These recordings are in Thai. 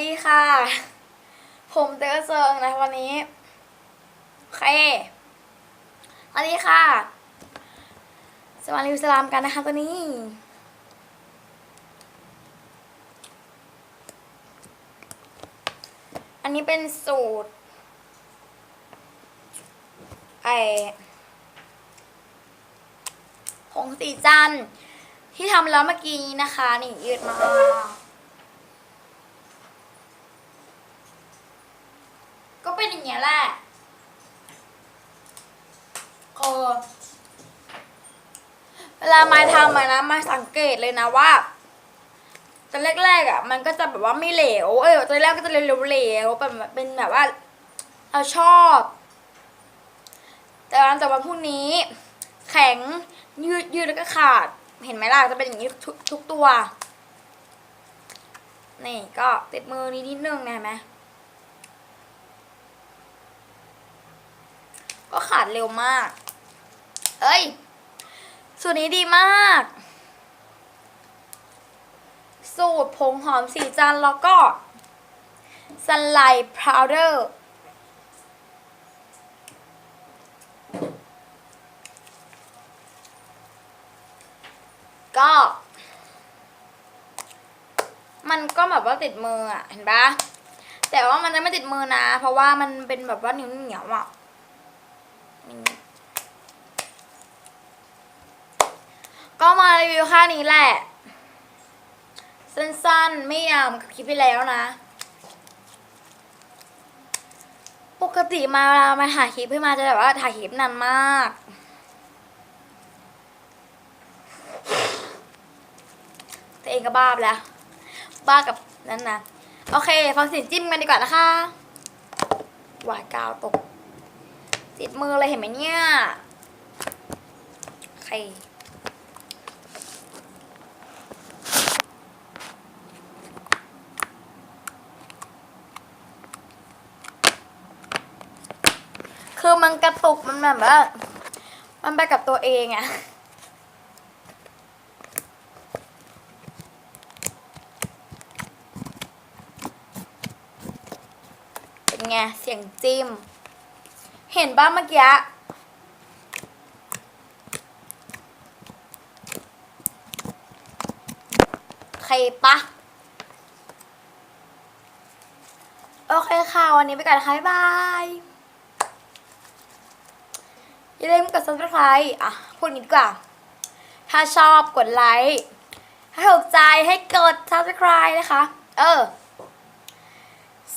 ดีค่ะ ผมเตอเซิงนะวันนี้โอเคสวัสดีค่ะสวัสดีสลามกันนะคะตัวนี้ อันนี้เป็นสูตร ไอผงสีจันที่ทำแล้วเมื่อกี้นะคะ นี่ยืดมา เป็นอย่างเงี้ยแหละเออเวลามาทำนะมาสังเกตเลยนะว่าตอนแรกๆอะ มันก็จะแบบว่าไม่เหลว เออตอนแรกก็จะเหลวๆเป็นแบบเป็นแบบว่าเราชอบ แต่หลังจากวันพรุ่งนี้ แข็งยืดยืดแล้วก็ขาด เห็นไหมล่ะจะเป็นอย่างนี้ทุกทุกตัว นี่ก็ติดมือนิดนิดนึงนะเห็นไหม ก็ขาดเร็วมาก เอ้ย สูตรนี้ดีมาก สูตรผงหอมสีจันแล้วก็ซันไลท์พาวเดอร์ก็ มันก็แบบว่าติดมืออะ เห็นปะแต่ว่ามันจะไม่ติดมือนะ เพราะว่ามันเป็นแบบว่าเหนียวเหนียวๆอะ ก็มารีวิวค่านี้แหละ สั้นๆ ไม่ยาวเหมือนกับคลิปที่แล้วนะ ปกติมาเวลามาถ่ายคลิปพี่มาจะแบบว่าถ่ายคลิปนานมาก ตัวเองก็บ้าไปแล้ว บ้ากับนั้นนะโอเค ฟังเสียงจิ้มกันดีกว่านะคะ หวายกาวตก ติดมือเลยเห็นไหมเนี่ยโอเคคือมันกระตุกมันแบบว่ามันไปกับตัวเองอะเป็นไงเสียงจิ้ม เห็นบ้างเมื่อกี้ใครปะโอเคค่ะ วันนี้ไปก่อนนะคะบ๊ายบาย อย่าลืมกด subscribe อะ พูดงนี้ดีกว่า ถ้าชอบกดไลค์ ถ้าถูกใจให้กด subscribe นะคะ เออ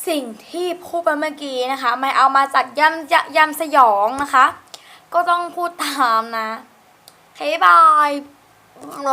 สิ่งที่พูดไปเมื่อกี้นะคะไม่เอามาจากยำยำยำสยองนะคะ ก็ต้องพูดตามนะโอเคบายโน